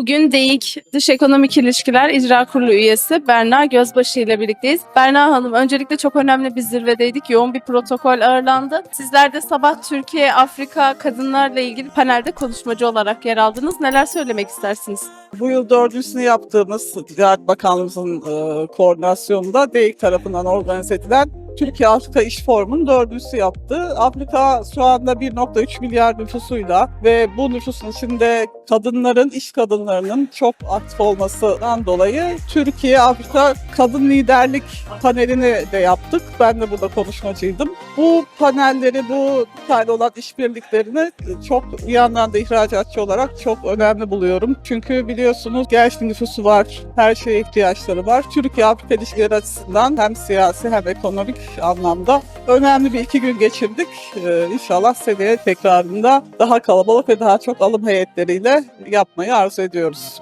Bugün DEİK Dış Ekonomik İlişkiler İcra Kurulu üyesi Berna Gözbaşı ile birlikteyiz. Berna Hanım öncelikle çok önemli bir zirvedeydik. Yoğun bir protokol ağırlandı. Sizler de sabah Türkiye, Afrika, kadınlarla ilgili panelde konuşmacı olarak yer aldınız. Neler söylemek istersiniz? Bu yıl dördüncüsünü yaptığımız Ticaret Bakanlığımızın e, koordinasyonunda DEİK tarafından organize edilen Türkiye Afrika İş Forumu'nun dördüncüsü yaptı. Afrika şu anda 1.3 milyar nüfusuyla ve bu nüfusun içinde kadınların, iş kadınlarının çok aktif olmasından dolayı Türkiye Afrika Kadın Liderlik panelini de yaptık. Ben de burada konuşmacıydım. Bu panelleri, bu tane olan işbirliklerini çok bir yandan da ihracatçı olarak çok önemli buluyorum. Çünkü biliyorsunuz genç nüfusu var, her şeye ihtiyaçları var. Türkiye-Afrika ilişkileri açısından hem siyasi hem ekonomik anlamda önemli bir iki gün geçirdik. Ee, inşallah seneye tekrarında daha kalabalık ve daha çok alım heyetleriyle yapmayı arzu ediyoruz.